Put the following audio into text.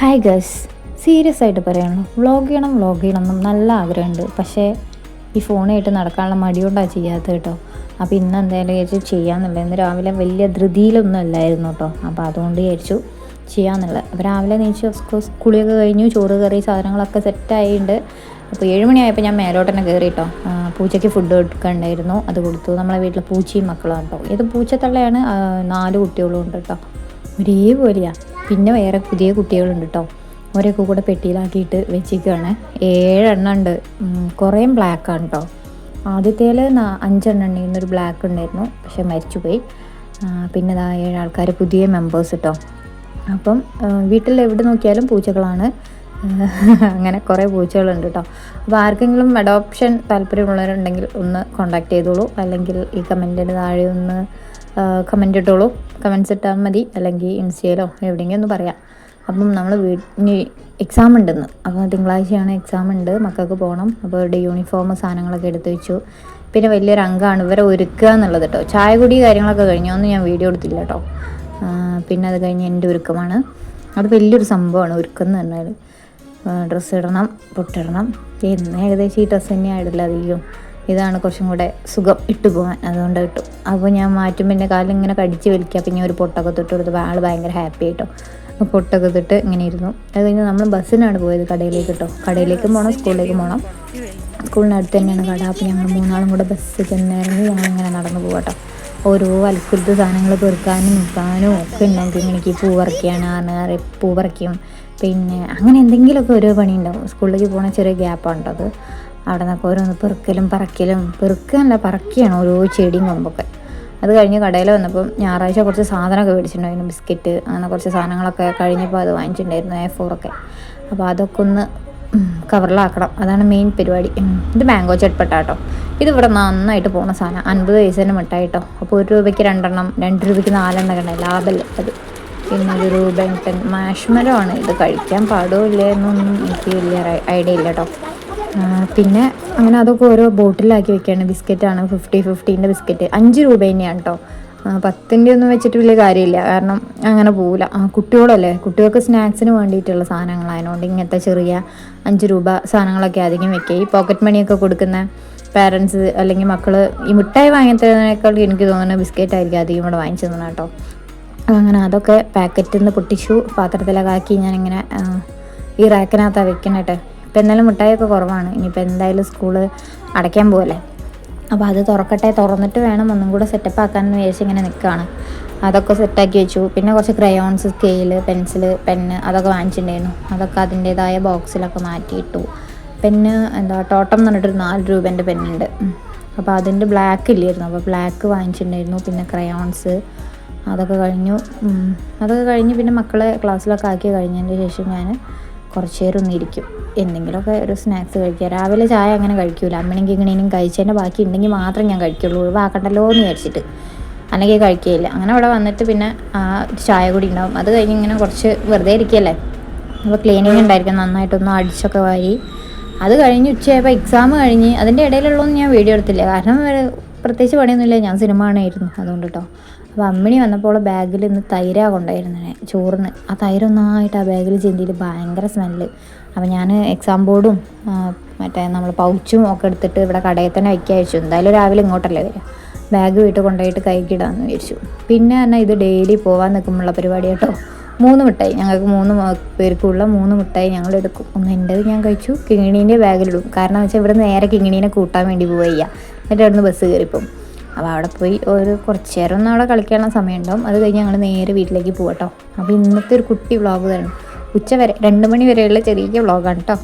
Hi guess serious ആയിട്ട് പറയാനുള്ളൂ vlog ചെയ്യണം വ്ളോഗ് ചെയ്യണം എന്നും നല്ല ആഗ്രഹമുണ്ട്. പക്ഷേ ഈ ഫോണായിട്ട് നടക്കാനുള്ള മടിയുണ്ടാണ് ചെയ്യാത്തത് കേട്ടോ. അപ്പോൾ ഇന്ന് എന്തായാലും വിചാരിച്ചു ചെയ്യാമെന്നുള്ളത് ഇന്ന് രാവിലെ വലിയ ധൃതിയിലൊന്നും അല്ലായിരുന്നു കേട്ടോ. അപ്പോൾ അതുകൊണ്ട് വിചാരിച്ചു ചെയ്യാമെന്നുള്ളത് അപ്പോൾ രാവിലെ നീച്ച് കുളിയൊക്കെ കഴിഞ്ഞു ചോറ് കറി സാധനങ്ങളൊക്കെ സെറ്റായിട്ടുണ്ട് അപ്പോൾ ഏഴ് മണിയായപ്പോൾ ഞാൻ മേലോട്ട് തന്നെ കയറി കേട്ടോ. പൂച്ചയ്ക്ക് ഫുഡ് കൊടുക്കണ്ടായിരുന്നു അത് കൊടുത്തു. നമ്മളെ വീട്ടിൽ പൂച്ചയും മക്കളാണ് കേട്ടോ ഇത് പൂച്ചത്തള്ളയാണ്? നാല് കുട്ടികളും ഉണ്ട് കേട്ടോ. ഒരേപോലെയാ. പിന്നെ വേറെ പുതിയ കുട്ടികളുണ്ട് കേട്ടോ അവരൊക്കെ കൂടെ പെട്ടിയിലാക്കിയിട്ട് വെച്ചിരിക്കുകയാണ് ഏഴെണ്ണം ഉണ്ട്. കുറേ ബ്ലാക്കാണ് കേട്ടോ ആദ്യത്തേൽ അഞ്ചെണ്ണം ഉണ്ടെങ്കിൽ ഒരു ബ്ലാക്ക് ഉണ്ടായിരുന്നു. പക്ഷെ മരിച്ചുപോയി. പിന്നെ ഇതാ ഏഴ് ആൾക്കാർ പുതിയ മെമ്പേഴ്സ് കേട്ടോ അപ്പം വീട്ടിൽ എവിടെ നോക്കിയാലും പൂച്ചകളാണ്. അങ്ങനെ കുറേ പൂച്ചകളുണ്ട് കേട്ടോ അപ്പോൾ ആർക്കെങ്കിലും അഡോപ്ഷൻ താല്പര്യമുള്ളവരുണ്ടെങ്കിൽ ഒന്ന് കോണ്ടാക്ട് ചെയ്തോളൂ. അല്ലെങ്കിൽ ഈ കമന്റിന് താഴെ ഒന്ന് കമന്റ് ഇട്ടോളൂ. കമൻസ് ഇട്ടാൽ മതി. അല്ലെങ്കിൽ ഇൻസ്റ്റയിലോ എവിടെയെങ്കിലും ഒന്ന് പറയാം. അപ്പം നമ്മൾ വീട്ടിന് എക്സാം ഉണ്ടെന്ന്. അപ്പോൾ തിങ്കളാഴ്ചയാണ് എക്സാം ഉണ്ട്. മക്കൾക്ക് പോകണം. അപ്പോൾ അവരുടെ യൂണിഫോം സാധനങ്ങളൊക്കെ എടുത്ത് വെച്ചു. പിന്നെ വലിയൊരു അംഗമാണ്. ഇവരെ ഒരുക്കുക എന്നുള്ളത് കേട്ടോ ചായ കുടി കാര്യങ്ങളൊക്കെ കഴിഞ്ഞു. ഒന്നും ഞാൻ വീഡിയോ എടുത്തില്ല കേട്ടോ പിന്നെ അത് കഴിഞ്ഞ് എന്റെ ഒരുക്കമാണ്. അത് വലിയൊരു സംഭവമാണ്. ഒരുക്കം എന്ന് പറഞ്ഞാൽ ഡ്രസ്സ് ഇടണം പൊട്ടിടണം. പിന്നെ ഏകദേശം ഈ ഡ്രസ്സ് തന്നെയാണ് ഇടില്ല അധികം. ഇതാണ് കുറച്ചും കൂടെ സുഖം ഇട്ടു പോകാൻ അതുകൊണ്ട് ഇട്ടു അപ്പോൾ ഞാൻ മാറ്റുമ്പോൾ എന്റെ കാലിങ്ങനെ കടിച്ച് വലിക്കുക. പിന്നെ ഒരു പൊട്ടൊക്കെ തൊട്ട് കൊടുത്തപ്പോൾ ആൾ ഭയങ്കര ഹാപ്പി ആയിട്ടോ. അപ്പോൾ പൊട്ടൊക്കെ തൊട്ട് ഇങ്ങനെ ഇരുന്നു. അത് കഴിഞ്ഞ് നമ്മൾ ബസ്സിനാണ് പോയത് കടയിലേക്ക് കേട്ടോ കടയിലേക്കും പോകണം സ്കൂളിലേക്കും പോകണം സ്കൂളിനടുത്ത് തന്നെയാണ് കട. അപ്പോൾ ഞങ്ങൾ മൂന്നാളും കൂടെ ബസ്സിൽ ചെന്നിറങ്ങി ഞങ്ങളിങ്ങനെ നടന്നു പോകട്ടോ ഓരോ അത്ഭുത സാധനങ്ങൾ പെറുക്കാനും നിൽക്കാനും ഒക്കെ ഉണ്ടെങ്കിൽ എനിക്ക് പൂ പറിക്കുകയാണ് പറഞ്ഞാൽ പൂ പറിക്കും. പിന്നെ അങ്ങനെ എന്തെങ്കിലുമൊക്കെ ഓരോ പണി ഉണ്ടാവും. സ്കൂളിലേക്ക് പോകണ ചെറിയ ഗ്യാപ്പാണ് കേട്ടോ അത്. അവിടെ നിന്നൊക്കെ ഓരോന്ന് പെറുക്കലും പറക്കലും. പെറുക്കല്ല പറക്കുകയാണ് ഓരോ ചെടിയും കൊമ്പൊക്കെ. അത് കഴിഞ്ഞ് കടയിൽ വന്നപ്പം ഞായറാഴ്ച കുറച്ച് സാധനമൊക്കെ മേടിച്ചിട്ടുണ്ടായിരുന്നു. ബിസ്ക്കറ്റ് അങ്ങനെ കുറച്ച് സാധനങ്ങളൊക്കെ കഴിഞ്ഞപ്പോൾ അത് വാങ്ങിച്ചിട്ടുണ്ടായിരുന്നു എ ഫോറൊക്കെ അപ്പോൾ അതൊക്കെ ഒന്ന് കവറിലാക്കണം. അതാണ് മെയിൻ പരിപാടി. ഇത് മാംഗോ ചട്പട്ട കേട്ടോ. ഇത് ഇവിടെ നന്നായിട്ട് പോകുന്ന സാധനം. അൻപത് പൈസേന്റെ മിഠായി കേട്ടോ. അപ്പോൾ ഒരു രൂപയ്ക്ക് രണ്ടെണ്ണം രണ്ട് രൂപയ്ക്ക് നാലെണ്ണം കണ്ടേ ലാഭമല്ലേ അത്. പിന്നെ ഒരു ബെൻട്ടൻ മാഷ്മലോ ആണ്. ഇത് കഴിക്കാൻ പാടുമില്ല എന്നൊന്നും എനിക്ക് വലിയ ഐഡിയ ഇല്ല കേട്ടോ. പിന്നെ അങ്ങനെ അതൊക്കെ ഓരോ ബോട്ടിലാക്കി വെക്കുകയാണ് ബിസ്ക്കറ്റാണ് ഫിഫ്റ്റി ഫിഫ്റ്റീന്റെ ബിസ്ക്കറ്റ്. അഞ്ച് രൂപ തന്നെയാണ് കേട്ടോ. പത്തിന്റെ ഒന്നും വെച്ചിട്ട് വലിയ കാര്യമില്ല. കാരണം അങ്ങനെ പോവില്ല. കുട്ടികളല്ലേ? കുട്ടികൾക്ക് സ്നാക്സിന് വേണ്ടിയിട്ടുള്ള സാധനങ്ങളായതുകൊണ്ട് ഇങ്ങനത്തെ ചെറിയ അഞ്ച് രൂപ സാധനങ്ങളൊക്കെ അധികം വെക്കുക. ഈ പോക്കറ്റ് മണിയൊക്കെ കൊടുക്കുന്ന പാരൻസ് അല്ലെങ്കിൽ മക്കൾ ഈ മിഠായി വാങ്ങിത്തരുന്നതിനേക്കാൾ എനിക്ക് തോന്നുന്നത് ബിസ്ക്കറ്റ് ആയിരിക്കും അധികം ഇവിടെ വാങ്ങിച്ചു തന്നെ കേട്ടോ. അങ്ങനെ അതൊക്കെ പാക്കറ്റിൽ നിന്ന് പൊട്ടിച്ചു. പാത്രത്തിലൊക്കെ ആക്കി ഞാനിങ്ങനെ ഈ റാക്കിനകത്താണ് വെക്കണേട്ടെ ഇപ്പം എന്തായാലും മിഠായിയൊക്കെ കുറവാണ്. ഇനിയിപ്പോൾ എന്തായാലും സ്കൂൾ അടയ്ക്കാൻ പോകല്ലേ അപ്പോൾ അത് തുറക്കട്ടെ തുറന്നിട്ട് വേണം ഒന്നും കൂടെ സെറ്റപ്പ് ആക്കാമെന്ന് വിചാരിച്ച് ഇങ്ങനെ നിൽക്കുകയാണ് അതൊക്കെ സെറ്റാക്കി വെച്ചു. പിന്നെ കുറച്ച് ക്രയോൺസ് സ്കെയിൽ പെൻസിൽ പെന്ന് അതൊക്കെ വാങ്ങിച്ചിട്ടുണ്ടായിരുന്നു. അതൊക്കെ അതിന്റേതായ ബോക്സിലൊക്കെ മാറ്റിയിട്ടു. പെന്ന് എന്താ ടോട്ടം എന്ന് പറഞ്ഞിട്ടൊരു നാല് രൂപേന്റെ പെന്നുണ്ട് അപ്പോൾ അതിന്റെ ബ്ലാക്ക് ഇല്ലായിരുന്നു. അപ്പോൾ ബ്ലാക്ക് വാങ്ങിച്ചിട്ടുണ്ടായിരുന്നു. പിന്നെ ക്രയോൺസ് അതൊക്കെ കഴിഞ്ഞു. അതൊക്കെ കഴിഞ്ഞ് പിന്നെ മക്കളെ ക്ലാസ്സിലൊക്കെ ആക്കി കഴിഞ്ഞതിന്റെ ശേഷം ഞാൻ കുറച്ച് നേരം ഒന്ന് ഇരിക്കും എന്തെങ്കിലുമൊക്കെ ഒരു സ്നാക്സ് കഴിക്കുക. രാവിലെ ചായ അങ്ങനെ കഴിക്കൂല. അമ്മണെങ്കിൽ ഇങ്ങനെയും കഴിച്ചതിന്റെ ബാക്കി ഉണ്ടെങ്കിൽ മാത്രം ഞാൻ കഴിക്കുള്ളൂ. ഒഴിവാക്കണ്ടല്ലോ എന്ന് വിചാരിച്ചിട്ട്. അല്ലെങ്കിൽ കഴിക്കുകയില്ല അങ്ങനെ അവിടെ വന്നിട്ട് പിന്നെ ആ ചായ കൂടി ഉണ്ടാവും. അത് കഴിഞ്ഞ് ഇങ്ങനെ കുറച്ച് വെറുതെ ഇരിക്കുകയല്ലേ അപ്പോൾ ക്ലീനിങ് ഉണ്ടായിരിക്കും. നന്നായിട്ടൊന്ന് അടിച്ചൊക്കെ വാരി. അത് കഴിഞ്ഞ് ഉച്ചയായപ്പോൾ എക്സാം കഴിഞ്ഞ് അതിന്റെ ഇടയിലുള്ളതൊന്നും ഞാൻ വീഡിയോ എടുത്തില്ല. കാരണം പ്രത്യേകിച്ച് പണിയൊന്നുമില്ല. ഞാൻ സിനിമ കാണുമായിരുന്നു അതുകൊണ്ട് കേട്ടോ അപ്പോൾ അമ്മിണി വന്നപ്പോൾ ബാഗിൽ ഇന്ന് തൈരാ കൊണ്ടായിരുന്നേ ചോറിന്. ആ തൈരൊന്നായിട്ട് ആ ബാഗിൽ ചെന്തിയിൽ ഭയങ്കര സ്മെല്ല്. അപ്പോൾ ഞാൻ എക്സാം ബോർഡും മറ്റേ നമ്മൾ പൗച്ചും ഒക്കെ എടുത്തിട്ട് ഇവിടെ കടയിൽ തന്നെ വയ്ക്കുക അയച്ചു എന്തായാലും രാവിലെ ഇങ്ങോട്ടല്ലേ വരിക. ബാഗ് വീട്ടിൽ കൊണ്ടുപോയിട്ട് കൈക്കിടാമെന്ന് വിചാരിച്ചു. പിന്നെ തന്നെ ഇത് ഡെയിലി പോകാൻ നിൽക്കുമ്പോഴുള്ള പരിപാടി കേട്ടോ. മൂന്ന് മിഠായി ഞങ്ങൾക്ക് മൂന്ന് പേർക്കുള്ള മൂന്ന് മിഠായി ഞങ്ങൾ എടുക്കും. ഒന്ന് എന്റെത് ഞാൻ കഴിച്ചു കിങ്ങിണീന്റെ ബാഗിലിടും കാരണം വെച്ചാൽ ഇവിടെ നേരെ കിങ്ങിണീനെ കൂട്ടാൻ വേണ്ടി പോവുക എന്നിട്ട് അവിടുന്ന് ബസ് കയറിപ്പോവും. അപ്പോൾ അവിടെ പോയി ഒരു കുറച്ച് നേരം ഒന്ന് അവിടെ കളിക്കാനുള്ള സമയം ഉണ്ടാവും അത് കഴിഞ്ഞ് ഞങ്ങൾ നേരെ വീട്ടിലേക്ക് പോകട്ടോ അപ്പോൾ ഇന്നത്തെ ഒരു കുട്ടി വ്ളോഗ് തരണം ഉച്ച വരെ രണ്ട് മണി വരെയുള്ള ചെറിയ വ്ളോഗാണ് കേട്ടോ